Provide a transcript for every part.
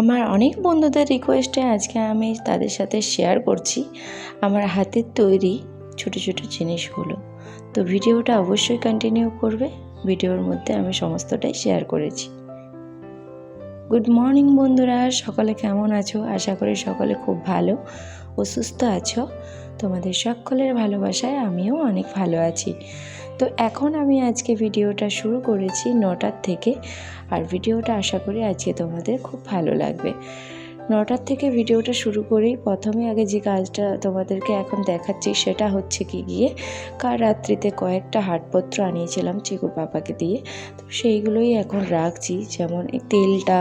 আমার অনেক বন্ধুদের রিকোয়েস্টে আজকে আমি তাদের সাথে শেয়ার করছি। আমার হাতের তৈরি ছোট ছোট জিনিসগুলো। তো ভিডিওটা অবশ্যই কন্টিনিউ করবে। ভিডিওর মধ্যে আমি সমস্তটাই শেয়ার করেছি। গুড মর্নিং বন্ধুরা, সকলে কেমন আছো? আশা করি সকলে খুব ভালো ও সুস্থ আছো। তোমাদের সকলের ভালোবাসায় আমিও অনেক ভালো আছি। তো এখন আমি আজকে ভিডিওটা শুরু করেছি নটার থেকে। আর ভিডিওটা আশা করি আজকে তোমাদের খুব ভালো লাগবে। নটার থেকে ভিডিওটা শুরু করেই প্রথমে আগে যে কাজটা তোমাদেরকে এখন দেখাচ্ছি সেটা হচ্ছে কি গিয়ে কাল রাত্রিতে কয়েকটা হাটপত্র আনিয়েছিলাম চিকু পাপাকে দিয়ে। তো সেইগুলোই এখন রাখছি। যেমন তেলটা,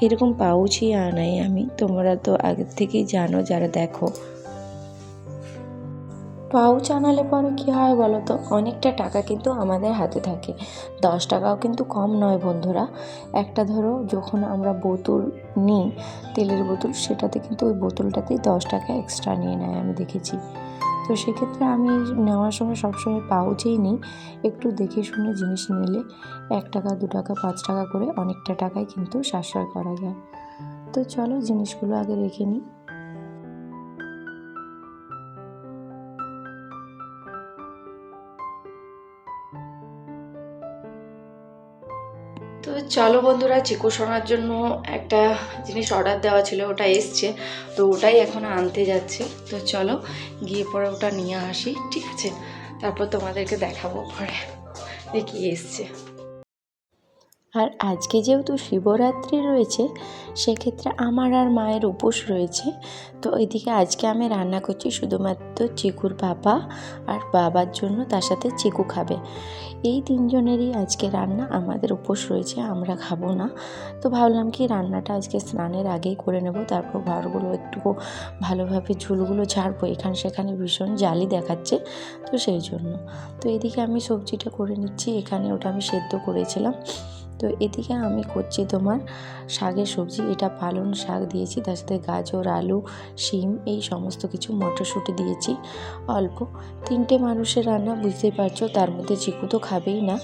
এরকম পাউচই আনাই আমি। তোমরা তো আগের থেকেই জানো, যারা দেখো। পাউচ আনালে পরে কী হয় বলো তো? অনেকটা টাকা কিন্তু আমাদের হাতে থাকে। দশ টাকাও কিন্তু কম নয় বন্ধুরা। একটা ধরো, যখন আমরা বোতল নিই, তেলের বোতল, সেটাতে কিন্তু ওই বোতলটাতেই দশ টাকা এক্সট্রা নিয়ে নেয়, আমি দেখেছি। তো সেক্ষেত্রে আমি নেওয়ার সময় সবসময় পাউচেই নিই। একটু দেখে শুনে জিনিস নিলে এক টাকা, দু টাকা, পাঁচ টাকা করে অনেকটা টাকায় কিন্তু সাশ্রয় করা যায়। তো চলো জিনিসগুলো আগে রেখে নিই। তো চলো বন্ধুরা, চিকু শোনার জন্য একটা জিনিস অর্ডার দেওয়া ছিল, ওটা এসছে। তো ওটাই এখন আনতে যাচ্ছে। তো চলো, গিয়ে পরে ওটা নিয়ে আসি, ঠিক আছে? তারপর তোমাদেরকে দেখাবো পরে দেখি এসছে। আর আজকে যেহেতু শিবরাত্রি রয়েছে, সেক্ষেত্রে আমার আর মায়ের উপোস রয়েছে। তো এদিকে আজকে আমি রান্না করছি শুধুমাত্র চিকুর বাবা আর বাবার জন্য তার সাথে চিকু খাবে। এই তিনজনেরই আজকে রান্না আমাদের উপোস রয়েছে, আমরা খাব না। তো ভাবলাম কি রান্নাটা আজকে স্নানের আগেই করে নেব, তারপর ঘরগুলো একটু ভালোভাবে ঝুলগুলো ঝাড়বো, এখানে সেখানে ভীষণ জালি দেখাচ্ছে তো সেই জন্য। তো এদিকে আমি সবজিটা করে নিচ্ছি, এখানে ওটা আমি সেদ্ধ করেছিলাম। তো এদিকে আমি করছি তোমার শাকের সবজি, এটা পালং শাক দিয়েছি, তার সাথে গাজর, আলু, শিম, এই সমস্ত কিছু মটরশুঁটি দিয়েছি, অল্প। তিনটে মানুষের রান্না বুঝতেই পারছ, তার মধ্যে চিকু তো খাবেই না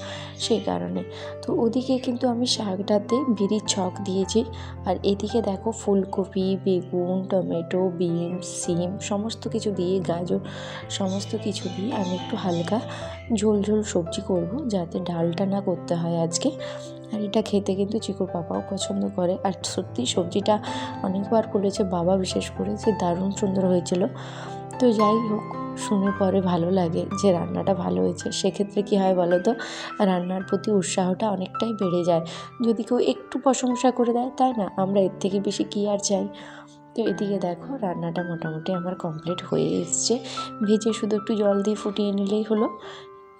সেই কারণে। তো ওদিকে কিন্তু আমি শাকটাতে বিড়ির ছক দিয়েছি, আর এদিকে দেখো ফুলকপি, বেগুন, টমেটো বিন সিম সমস্ত কিছু দিয়ে, গাজর, সমস্ত কিছু দিয়ে আমি একটু হালকা ঝোল ঝোল সবজি করব, যাতে ডালটা না করতে হয় আজকে। আর এটা খেতে কিন্তু চিকুর পাপাও পছন্দ করে। আর সত্যি সবজিটা অনেকবার করেছে, বাবা বিশেষ করে যে দারুণ সুন্দর হয়েছিল। তো যাই হোক, শুনে পরে ভালো লাগে যে রান্নাটা ভালো হয়েছে। সেক্ষেত্রে কী হয় বলো তো, রান্নার প্রতি উৎসাহটা অনেকটাই বেড়ে যায়। যদি কেউ একটু প্রশংসা করে দেয়, তাই না? আমরা এর থেকে বেশি কী আর চাই? তো এদিকে দেখো, রান্নাটা মোটামুটি আমার কমপ্লিট হয়ে এসছে। ভেজে শুধু একটু জল দিয়ে ফুটিয়ে নিলেই হলো।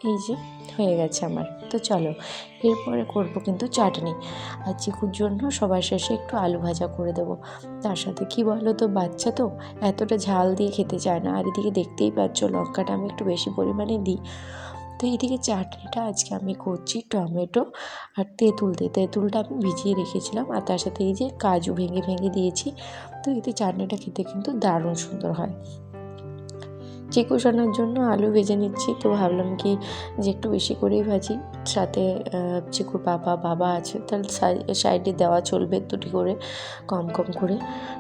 এই যে, হয়ে গেছে আমার। তো চলো, এরপরে করব কিন্তু চাটনি। আর চিকুর জন্য সবার শেষে একটু আলু ভাজা করে দেবো। তার সাথে কি বলো তো, বাচ্চা তো এতটা ঝাল দিয়ে খেতে চায় না। আর এদিকে দেখতেই পাচ্ছ, লঙ্কাটা আমি একটু বেশি পরিমাণে দিই। তো এইদিকে চাটনিটা আজকে আমি করছি টমেটো আর তেঁতুল দিয়ে। তেঁতুলটা আমি ভিজিয়ে রেখেছিলাম আর তার সাথে এই যে কাজু ভেঙে ভেঙে দিয়েছি। তো এতে চাটনিটা খেতে কিন্তু দারুণ সুন্দর হয়। চিকু সোনার জন্য আলু ভেজে নিচ্ছি। তো ভাবলাম কি যে একটু বেশি করেই ভাজি। সাথে চিকুর বাবা বাবা আছে তাহলে সাইডে দেওয়া চলবে দুটি করে, কম কম করে।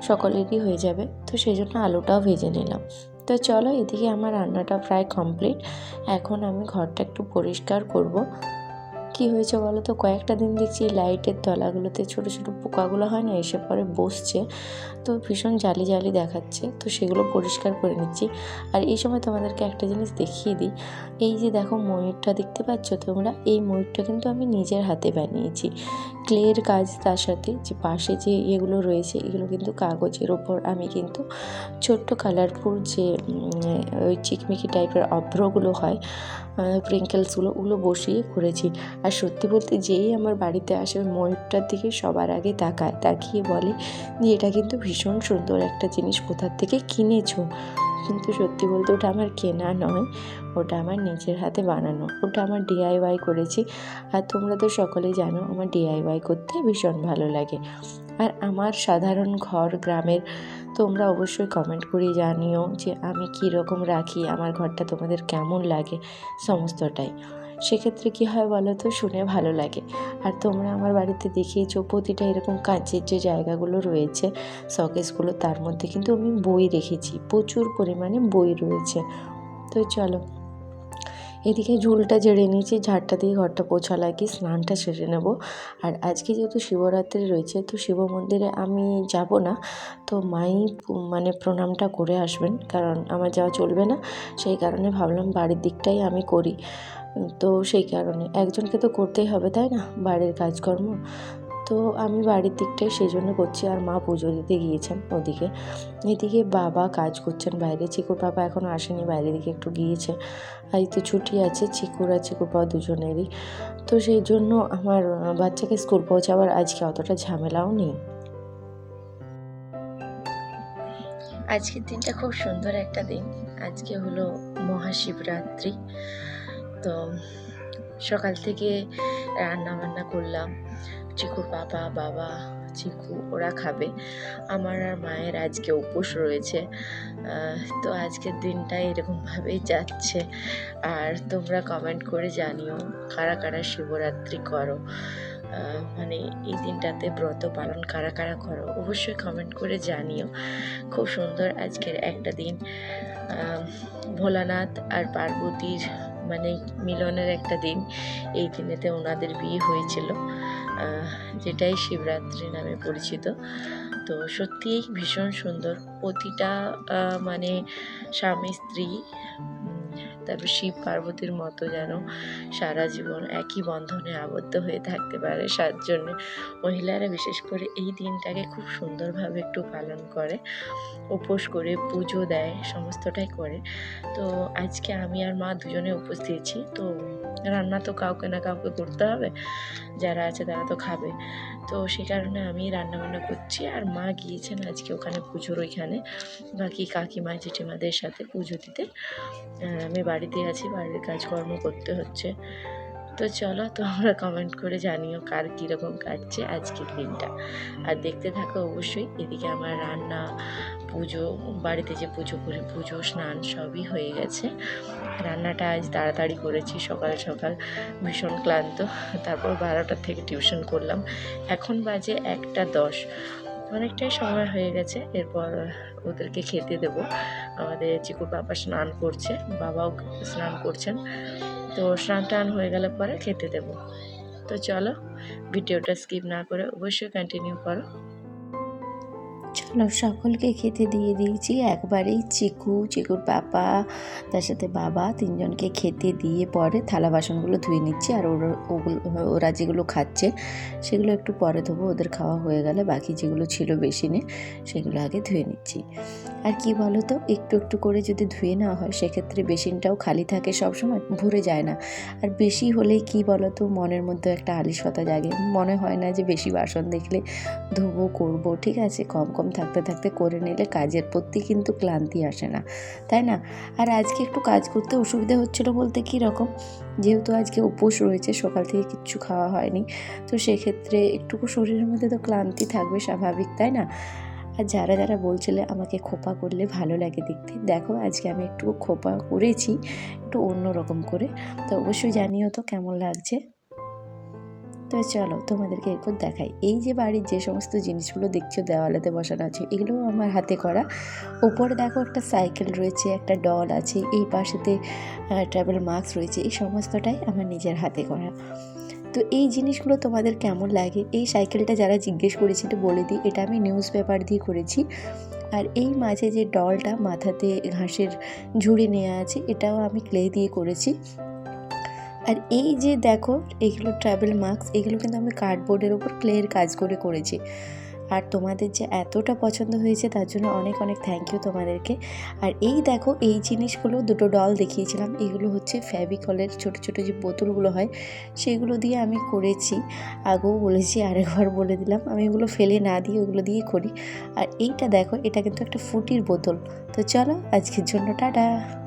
সকলেরই হয়ে যাবে। তো সেই জন্য আলুটাও ভেজে নিলাম। তো চলো এদিকে আমার রান্নাটা প্রায় কমপ্লিট এখন আমি ঘরটা একটু পরিষ্কার করব। কি হয়েছে বলো তো? কয়েকটা দিন দেখছি লাইটের তলাগুলোতে ছোটো ছোটো পোকাগুলো হয় না, এসে পরে বসছে। তো ভীষণ জালি জালি দেখাচ্ছে। তো সেগুলো পরিষ্কার করে নিচ্ছি। আর এই সময় তোমাদেরকে একটা জিনিস দেখিয়ে দিই। এই যে দেখো ময়ূরটা দেখতে পাচ্ছ তোমরা? এই ময়ূরটা কিন্তু আমি নিজের হাতে বানিয়েছি। ক্লের কাজ তার সাথে যে পাশে যে এগুলো রয়েছে, এগুলো কিন্তু কাগজের ওপর। আমি কিন্তু ছোট্ট কালারফুল যে ওই চিকমিকি টাইপের অভ্রগুলো হয় প্রিঙ্কেলসগুলো ওগুলো বসিয়ে করেছি। আর সত্যি বলতে যেই আমার বাড়িতে আসে ময়ূরটার দিকে সবার আগে তাকায়, তাকিয়ে বলে যে, এটা কিন্তু ভীষণ সুন্দর একটা জিনিস, কোথার থেকে কিনেছো? কিন্তু সত্যি বলতে ওটা আমার কেনা নয়, ওটা আমার নিজের হাতে বানানো, ওটা আমার ডিআইওয়াই করেছি। আর তোমরা তো সকলেই জানো, আমার ডিআইওয়াই করতে ভীষণ ভালো লাগে। আর আমার সাধারণ ঘর, গ্রামের তোমরা অবশ্যই কমেন্ট করে জানিও যে আমি কী রকম রাখি, আমার ঘরটা তোমাদের কেমন লাগে, সমস্তটাই। সেক্ষেত্রে কী হয় বলো তো? শুনে ভালো লাগে। আর তোমরা আমার বাড়িতে দেখিয়েছো, প্রতিটা এরকম কাঁচের যে জায়গাগুলো রয়েছে, শকেসগুলো, তার মধ্যে কিন্তু আমি বই রেখেছি। প্রচুর পরিমাণে বই রয়েছে। তো চলো এদিকে ঝুলটা জেড়ে নিয়েছি, ঝাড়টা দিয়ে ঘরটা পোছা লাগিয়ে স্নানটা সেরে নেব। আর আজকে যেহেতু শিবরাত্রি রয়েছে, তো শিব মন্দিরে আমি যাব না। তো মাই মানে প্রণামটা করে আসবেন, কারণ আমার যাওয়া চলবে না। সেই কারণে ভাবলাম বাড়ির দিকটাই আমি করি। তো সেই কারণে, একজনকে তো করতেই হবে, তাই না? বাড়ির কাজকর্ম। তো আমি বাড়ির দিকটাই সেই জন্য করছি আর মা পুজো দিতে গিয়েছেন ওদিকে। এদিকে বাবা কাজ করছেন বাইরে। চিকুর বাবা এখনও আসেনি, বাইরের দিকে একটু গিয়েছে। আজ তো ছুটি আছে, চিকুর আর চিকুর বাবা দুজনেরই। তো সেই জন্য আমার বাচ্চাকে স্কুল পৌঁছাবার আজকে অতটা ঝামেলাও নেই। আজকের দিনটা খুব সুন্দর একটা দিন। আজকে হলো মহাশিবরাত্রি। তো সকাল থেকে রান্না বান্না করলাম। চিকুর বাবা বাবা, চিকু, ওরা খাবে। আমার আর মায়ের আজকে উপোস রয়েছে। তো আজকের দিনটা এরকমভাবেই যাচ্ছে। আর তোমরা কমেন্ট করে জানিও, কারা কারা শিবরাত্রি করো। মানে এই দিনটাতে ব্রত পালন কারা কারা করো, অবশ্যই কমেন্ট করে জানিও। খুব সুন্দর আজকের একটা দিন। ভোলানাথ আর পার্বতীর মানে মিলনের একটা দিন। এই দিনেতে ওনাদের বিয়ে হয়েছিল। যেটাই শিবরাত্রি নামে পরিচিত। তো সত্যিই ভীষণ সুন্দর। প্রতিটা মানে স্বামী, স্ত্রী তারপর শিব পার্বতীর মতো যেন সারা জীবন একই বন্ধনে আবদ্ধ হয়ে থাকতে পারে সাত জন্য মহিলারা বিশেষ করে এই দিনটাকে খুব সুন্দরভাবে একটু পালন করে, উপোস করে, পুজো দেয়, সমস্তটাই করে। তো আজকে আমি আর মা দুজনে উপোস দিয়েছি তো রান্না তো কাউকে না কাউকে করতে হবে, যারা আছে তারা তো খাবে। তো সেই কারণে আমি রান্না বান্না করছি আর মা গিয়েছেন আজকে ওখানে পুজোর ওইখানে। বাকি কাকিমা, জেঠিমাদের সাথে পুজো দিতে। আমি বাড়িতে আছি, বাড়ির কাজকর্ম করতে হচ্ছে। তো চলো তোমরা কমেন্ট করে জানিও কার কীরকম কাটছে আজকের দিনটা। আর দেখতে থাকো অবশ্যই এদিকে আমার রান্না পুজো, বাড়িতে যে পুজো করি, পুজো, স্নান সবই হয়ে গেছে। রান্নাটা আজ তাড়াতাড়ি করেছি, সকাল সকাল ভীষণ ক্লান্ত। তারপর বারোটার থেকে টিউশন করলাম। এখন বাজে একটা দশ। অনেকটাই সময় হয়ে গেছে। এরপর ওদেরকে খেতে দেবো। আমাদের চিকুর বাবা স্নান করছে, বাবাও স্নান করছেন। তো স্নান টান হয়ে গেলে পরে খেতে দেবো। তো চলো, ভিডিওটা স্কিপ না করে অবশ্যই কন্টিনিউ করো। সকলকে খেতে দিয়ে দিয়েছি। একবারেই চিকু, চিকুর পাপা, তার সাথে বাবা তিনজনকে খেতে দিয়ে পরে থালা বাসনগুলো ধুয়ে নিচ্ছি আর ওরা, ওগুলো, ওরা যেগুলো খাচ্ছে সেগুলো একটু পরে ধোবো, ওদের খাওয়া হয়ে গেলে বাকি যেগুলো ছিল বেসিনে সেগুলো আগে ধুয়ে নিচ্ছি। আর কি বলো তো একটু একটু করে যদি ধুয়ে নেওয়া হয় সেক্ষেত্রে বেসিনটাও খালি থাকে সবসময়, ভরে যায় না। আর বেশি হলে কি বলো তো মনের মধ্যে একটা আলিশতা জাগে। মনে হয় না যে বেশি বাসন দেখলে ধোবো, করব, ঠিক আছে, কম কম থাকতে থাকতে করে নিলে কাজের প্রতি কিন্তু ক্লান্তি আসে না, তাই না? আর আজকে একটু কাজ করতে অসুবিধা হচ্ছিল বলতে কী রকম? যেহেতু আজকে উপোস রয়েছে, সকাল থেকে কিচ্ছু খাওয়া হয়নি, তো সেক্ষেত্রে একটুকু শরীরের মধ্যে তো ক্লান্তি থাকবে স্বাভাবিক, তাই না? আর যারা যারা বলছিলে আমাকে খোপা করলে ভালো লাগে দেখতে, দেখো আজকে আমি একটু খোপা করেছি, একটু অন্য রকম করে, তো অবশ্যই জানিও তো কেমন লাগছে। তো চলো তোমাদেরকে এরপর দেখাই। এই যে বাড়ির যে সমস্ত জিনিসগুলো দেখছ, দেওয়ালেতে বসানো আছে, এগুলোও আমার হাতে করা। ওপরে দেখো একটা সাইকেল রয়েছে, একটা ডল আছে, এই পাশেতে ট্রাভেল মাস্ক রয়েছে, এই সমস্তটাই আমার নিজের হাতে করা। তো এই জিনিসগুলো তোমাদের কেমন লাগে? এই সাইকেলটা যারা জিজ্ঞেস করেছিল বলে দিই, এটা আমি নিউজ পেপার দিয়ে করেছি। আর এই মাঝে যে ডলটা মাথাতে ঘাসের ঝুড়ি নেওয়া আছে, এটাও আমি ক্লে দিয়ে করেছি। আর এই যে দেখো, এগুলো ট্রাভেল মাস্ক এগুলো কিন্তু আমি কার্ডবোর্ডের ওপর ক্লের কাজ করে করেছি। আর তোমাদের যে এতটা পছন্দ হয়েছে, তার জন্য অনেক অনেক থ্যাংক ইউ তোমাদেরকে। আর এই দেখো, এই জিনিসগুলো দুটো ডল দেখিয়েছিলাম, এগুলো হচ্ছে ফ্যাবিকলের ছোট ছোট যে বোতলগুলো হয়, সেগুলো দিয়ে আমি করেছি। আগেও বলেছি, আরেকবার বলে দিলাম, আমি এগুলো ফেলে না দিয়ে ওগুলো দিয়ে করি। আর এইটা দেখো, এটা কিন্তু একটা ফুটির বোতল। তো চলো, আজকের জন্য টাটা।